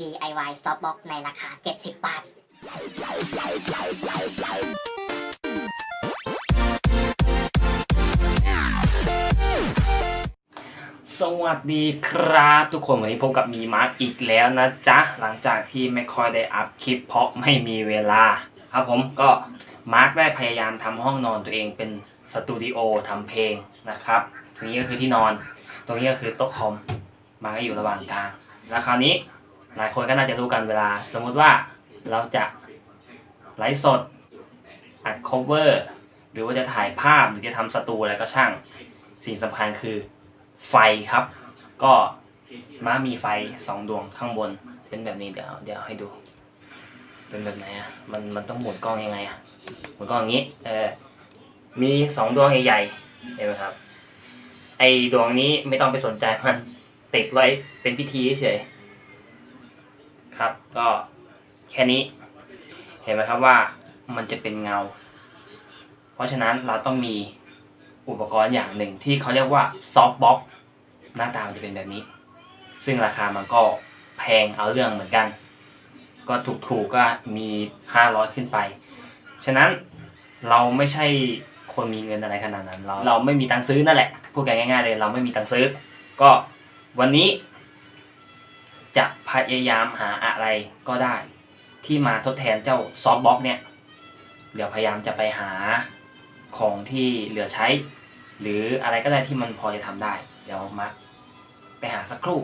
DIY Softbox ในราคา 70 บาท สวัสดีครับทุกคนวันนี้พบกับมีมาร์กอีกแล้วนะจ๊ะ หลังจากที่ไม่ค่อยได้อัพคลิปเพราะไม่มีเวลา ครับผมก็มาร์กได้พยายามทำห้องนอนตัวเองเป็นสตูดิโอทำเพลงนะครับตรงนี้ก็คือที่นอน ตรงนี้ก็คือโต๊ะคอมมาร์กก็อยู่ระหว่างกลางแล้วคราวนี้ หลายคนก็น่าจะรู้กันเวลา สมมุติว่าเราจะไลฟ์สด อัด cover หรือว่าจะถ่ายภาพหรือจะทำสตูอะไรก็ช่าง สิ่งสำคัญคือไฟครับ ก็ม้ามีไฟสองดวงข้างบน เป็นแบบนี้เดี๋ยวเดี๋ยวให้ดู เป็นแบบไหนอะมันมันต้องหมุนกล้องยังไงอะหมุนกล้องอย่างนี้เออมีสองดวงใหญ่ๆเห็นไหมครับ ไอดวงนี้ไม่ต้องไปสนใจมันติดไว้เป็นพิธีเฉย ครับ ก็แค่นี้ เห็นไหมครับว่ามันจะเป็นเงา เพราะฉะนั้นเราต้องมีอุปกรณ์อย่างหนึ่งที่เขาเรียกว่าซอฟต์บ็อกหน้าตามันจะเป็นแบบนี้ ซึ่งราคามันก็แพงเอาเรื่องเหมือนกัน ก็ถูกๆก็มี 500 ขึ้นไป ฉะนั้นเราไม่ใช่คนมีเงินอะไรขนาดนั้น เราเราไม่มีตังซื้อนั่นแหละ พูดกันง่ายๆเลยเราไม่มีตังซื้อ ก็วันนี้ จะพยายามหาอะไรก็ได้ ที่มาทดแทนเจ้าซอฟต์บ็อกเนี่ย เดี๋ยวพยายามจะไปหาของที่เหลือใช้ หรืออะไรก็ได้ที่มันพอจะทำได้ เดี๋ยวมาร์คไปหาสักครู่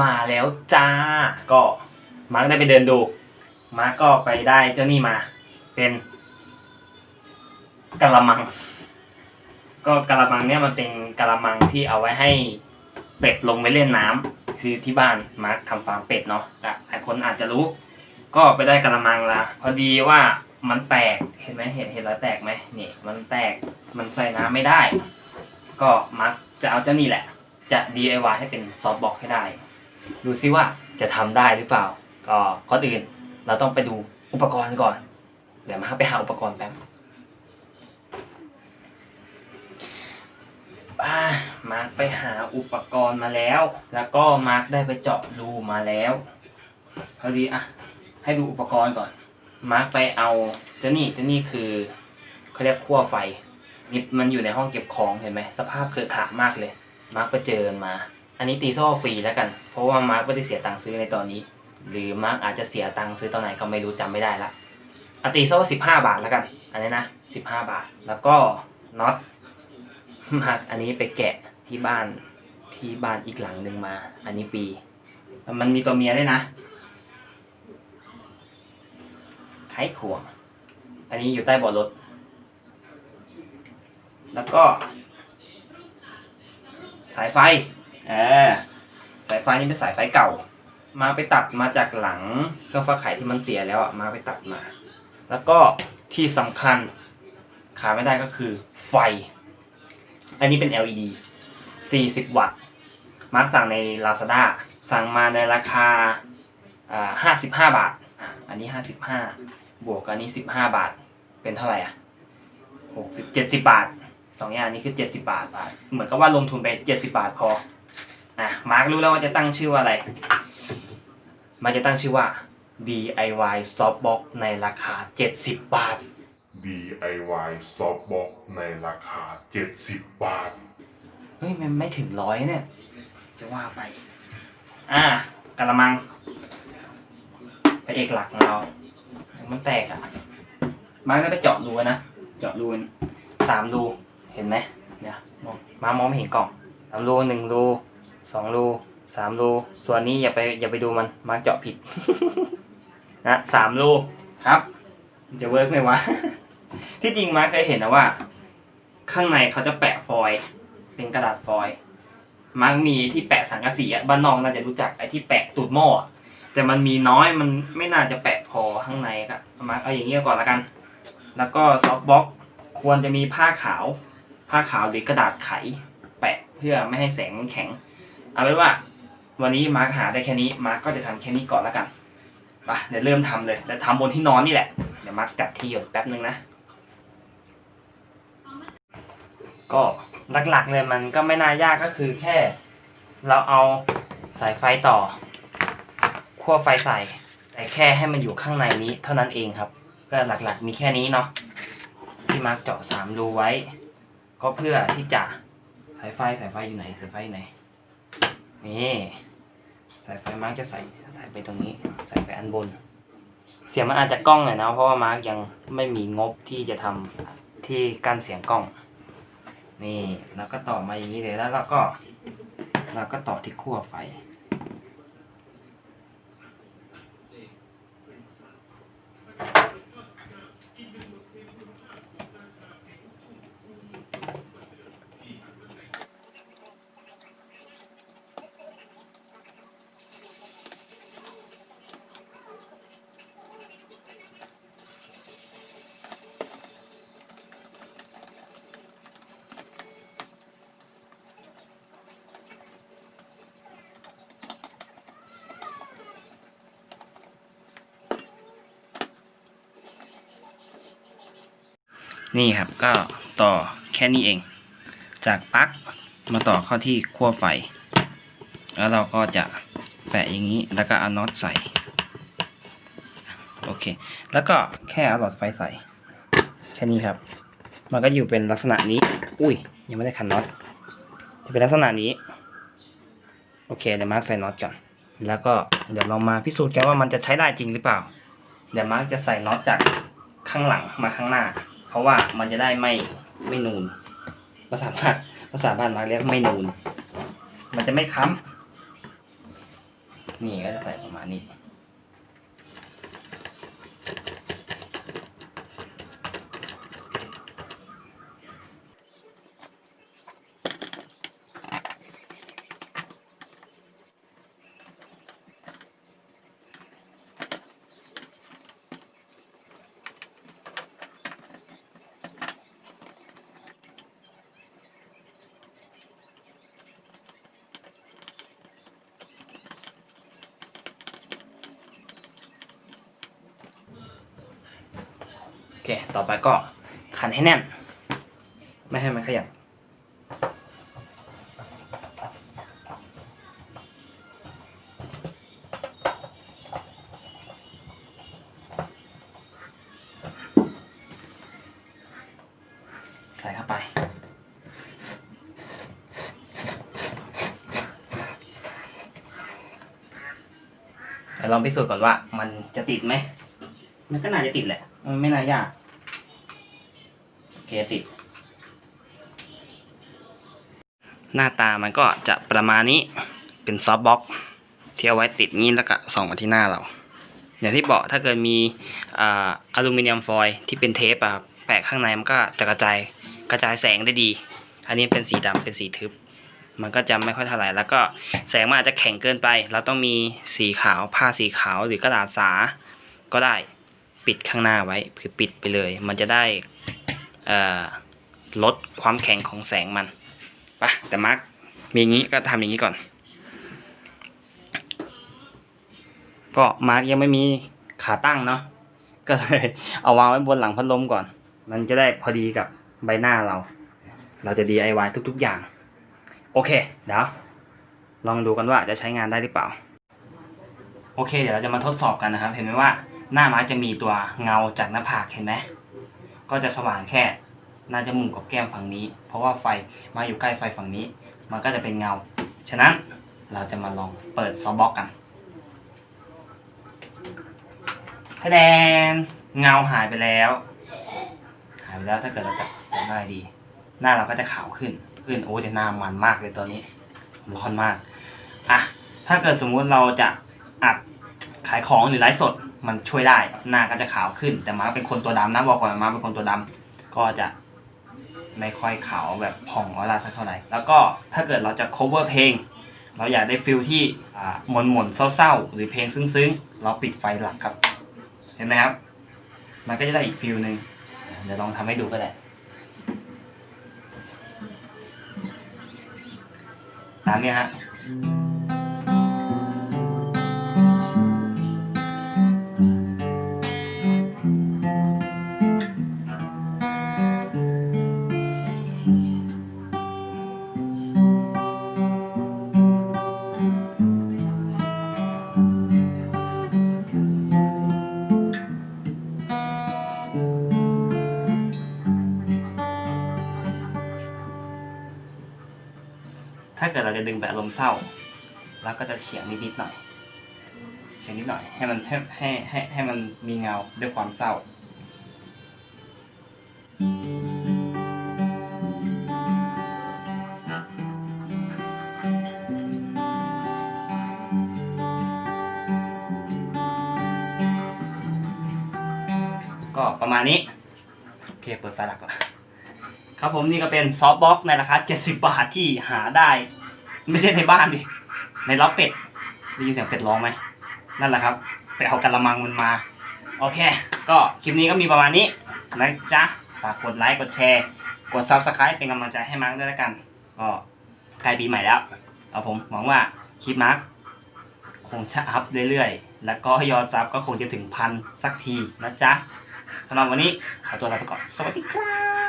มาแล้วจ้า ก็มาร์คได้ไปเดินดู มาร์คก็ไปได้เจ้านี่มา เป็นกะละมัง ก็กะละมังเนี่ยมันเป็นกะละมังที่เอาไว้ให้ เป็ดลงไปเล่นน้ำคือที่บ้านมาร์คทำฟาร์มเป็ดเนาะแต่หลายคนอาจจะรู้ ก็ไปได้กระมังละพอดีว่ามันแตกเห็นไหมเห็นเห็นแล้วแตกไหมนี่ มันแตกมันใส่น้ำไม่ได้ ก็มักจะเอาเจ้านี่แหละ จะ DIY ให้เป็นซอฟบ็อกให้ได้ดูซิว่าจะทำได้หรือเปล่า ก็ก่อนอื่นเราต้องไปดูอุปกรณ์ก่อน เดี๋ยวมาไปหาอุปกรณ์แป๊บอ่า มาร์คไปหาอุปกรณ์มาแล้ว แล้วก็มาร์คได้ไปเจาะรูมาแล้วพอดีอะให้ดูอุปกรณ์ก่อน มาร์กไปเอาเจ้านี่เจ้านี่คือเขาเรียกขั้วไฟนี่มันอยู่ในห้องเก็บของเห็นไหมสภาพเครือขระมากเลย มาร์กไปเจอมา อันนี้ตีโซ่ฟรีแล้วกัน เพราะว่ามาร์กไม่ได้เสียตังค์ซื้อในตอนนี้ หรือมาร์กอาจจะเสียตังค์ซื้อตอนไหนก็ไม่รู้จำไม่ได้ละอตีโซ่สิบห้าบาทแล้วกัน อันนี้นะสิบห้าบาท แล้วก็น็อตมาร์กอันนี้ไปแกะ ที่บ้านที่บ้านอีกหลังหนึ่งมา อันนี้ฟรีมันมีตัวเมียด้วยนะไขควง อันนี้อยู่ใต้เบาะรถ แล้วก็ สายไฟเออสายไฟนี่เป็นสายไฟเก่า มาไปตัดมาจากหลังเครื่องฟักไข่ที่มันเสียแล้วอะมาไปตัดมา แล้วก็ที่สำคัญขาดไม่ได้ก็คือไฟ อันนี้เป็น LED 40 วัตต์ มาร์คสั่งใน Lazada สั่งมาในราคาอ่า55บาทอะอันนี้55บวกกับอันนี้15บาท เป็นเท่าไหร่อะ60 70บาทสองอย่างนี้คือ70บาทบาท เหมือนกับว่าลงทุนไป70บาทพอ อะ มาร์ครู้แล้วว่าจะตั้งชื่อว่าอะไรมาจะตั้งชื่อว่า DIY Softbox ในราคา70บาท DIY Softbox ในราคา70บาท ฮ้ย มันไม่ถึงร้อยเนี่ย จะว่าไป อ่ากะละมังพระเอกหลักของเรา มันแตกอะ มาก็ไปเจาะรูนะ เจาะรูสามรู เห็นไหมเนี่ยมองมามองไม่เห็นกล่องสามรูหนึ่งรูสองรูสามรู ส่วนนี้อย่าไปอย่าไปดูมัน มาเจาะผิด นะสามรูครับ จะเวิร์กไหมวะ ที่จริงมาเคยเห็นนะว่า ข้างในเขาจะแปะฟอยล์ เป็นกระดาษฟอยล์มักมีที่แปะสังกะสีอะบ้านนอกน่าจะรู้จักไอ้ที่แปะตูดหม้ออะแต่มันมีน้อยมันไม่น่าจะแปะพอข้างในครับมาเอาอย่างนี้ก่อนละกัน แล้วก็ซอฟต์บ็อกควรจะมีผ้าขาว ผ้าขาวหรือกระดาษไข แปะเพื่อไม่ให้แสงมันแข็ง เอาเป็นว่า วันนี้มาร์คหาได้แค่นี้มาร์คก็จะทำแค่นี้ก่อนละกันไปเดี๋ยวเริ่มทำเลยแล้วทำบนที่นอนนี่แหละเดี๋ยวมาร์คจัดที่อยู่แป๊บนึงนะ ก็หลักๆเลยมันก็ไม่น่ายากก็คือแค่ เราเอาสายไฟต่อขั้วไฟใส่ แต่แค่ให้มันอยู่ข้างในนี้เท่านั้นเองครับ ก็หลักๆมีแค่นี้เนาะที่มาร์กเจาะสามรูไว้ ก็เพื่อที่จะสายไฟสายไฟอยู่ไหนสายไฟอยู่ไหนนี่สายไฟมาร์กจะใส่ใส่ไปตรงนี้ใส่ไปอันบน เสียงมันอาจจะกล้องหน่อยนะเพราะว่ามาร์กยังไม่มีงบที่จะทำที่กั้นเสียงกล้อง นี่แล้วก็ต่อมาอย่างนี้เลยแล้วเราก็ เราก็ต่อที่ขั้วไฟ นี่ครับก็ต่อแค่นี้เอง จากปลั๊กมาต่อเข้าที่ขั้วไฟ แล้วเราก็จะแปะอย่างนี้แล้วก็เอาน็อตใส่โอเค แล้วก็แค่เอาหลอดไฟใส่ แค่นี้ครับ มันก็อยู่เป็นลักษณะนี้ อุ้ย ยังไม่ได้ขันน็อต จะเป็นลักษณะนี้ โอเค เดี๋ยวมาร์คใส่น็อตก่อน แล้วก็เดี๋ยวเรามาพิสูจน์กันว่ามันจะใช้ได้จริงหรือเปล่า เดี๋ยวมาร์คจะใส่น็อตจากข้างหลังมาข้างหน้า เพราะว่ามันจะได้ไม่ไม่นูนภาษาบ้านภาษาบ้านมาร์คเรียกไม่นูน มันจะไม่ค้ำนี่ก็จะใส่ประมาณนี้ เค ต่อไปก็ขันให้แน่น ไม่ให้มันขยับใส่เข้าไปเดี๋ยวลองพิสูจน์ก่อนว่ามันจะติดไหม มันก็น่าจะติดแหละ มันไม่น่ายาก โอเคติด หน้าตามันก็จะประมาณนี้ เป็นซอฟต์บ็อกที่เอาไว้ติดงี้แล้วก็ส่องมาที่หน้าเรา อย่างที่บอกถ้าเกิดมีอลูมิเนียมฟอยล์ที่เป็นเทปอะแปะข้างในมันก็จะกระจายกระจายแสงได้ดี อันนี้เป็นสีดำเป็นสีทึบ มันก็จะไม่ค่อยเท่าไหร่แล้วก็แสงมันอาจจะแข็งเกินไป เราต้องมีสีขาวผ้าสีขาวหรือกระดาษสาก็ได้ ปิดข้างหน้าไว้คือปิดไปเลย มันจะได้ลดความแข็งของแสงมันปะแต่มาร์กมีอย่างนี้ก็ทำอย่างนี้ก่อน ก็มาร์กยังไม่มีขาตั้งเนาะก็เลยเอาวางไว้บนหลังพัดลมก่อน มันจะได้พอดีกับใบหน้าเรา เราจะ DIY ทุก ๆ อย่าง โอเค เดี๋ยว ลองดูกันว่าจะใช้งานได้หรือเปล่า โอเค เดี๋ยวเราจะมาทดสอบกันนะครับ เห็นไหมว่า หน้าไม้จะมีตัวเงาจากหน้าผากเห็นไหมก็จะสว่างแค่หน่าจมูกกับแก้มฝั่งนี้ เพราะว่าไฟมาอยู่ใกล้ไฟฝั่งนี้ มันก็จะเป็นเงา ฉะนั้นเราจะมาลองเปิดซอบ็อกกันคะแนนเงาหายไปแล้ว หายไปแล้วถ้าเกิดเราจับจับได้ดี หน้าเราก็จะขาวขึ้นขึ้นโอ้แต่หน้ามันมากเลยตอนนี้ร้อนมากอะถ้าเกิดสมมุติเราจะอัด ขายของหรือไลฟ์สดมันช่วยได้ หน้าก็จะขาวขึ้น แต่มาเป็นคนตัวดำนะบอกก่อนมาเป็นคนตัวดำก็จะไม่ค่อยขาวแบบผ่องออร่าสักเท่าไหร่ แล้วก็ถ้าเกิดเราจะ cover เพลง เราอยากได้ฟิลที่หม่นหม่นเศร้าๆ หรือเพลงซึ้งๆ เราปิดไฟหลักครับ เห็นไหมครับ มันก็จะได้อีกฟิลหนึ่งเดี๋ยวลองทำให้ดูก็ได้ตามนี้ฮะ เนี้ยฮะจะดึงไปอารมณ์เศร้า แล้วก็จะเฉียงนิดๆหน่อยเฉียงนิดหน่อย ให้มันให้ให้ให้ให้มันมีเงาด้วยความเศร้า ก็ประมาณนี้ โอเคเปิดไฟหลักก่อนครับผมนี่ก็เป็นซอฟต์บ็อกในราคา 70 บาทที่หาได้ ไม่ใช่ในบ้านดิ ในล็อกเป็ดได้ยินเสียงเป็ดร้องไหม นั่นแหละครับ ไปเอากระมังมันมา โอเค ก็คลิปนี้ก็มีประมาณนี้นะจ๊ะ ฝากกดไลค์ กดแชร์ กด Subscribe เป็นกำลังใจให้มาร์กด้วยแล้วกัน ก็ใกล้ปีใหม่แล้ว เอาผมหวังว่าคลิปมาร์กคงจะอัพเรื่อยๆ แล้วก็ยอดซับก็คงจะถึงพันสักทีนะจ๊ะสำหรับวันนี้ขอตัวลาไปก่อน สวัสดีครับ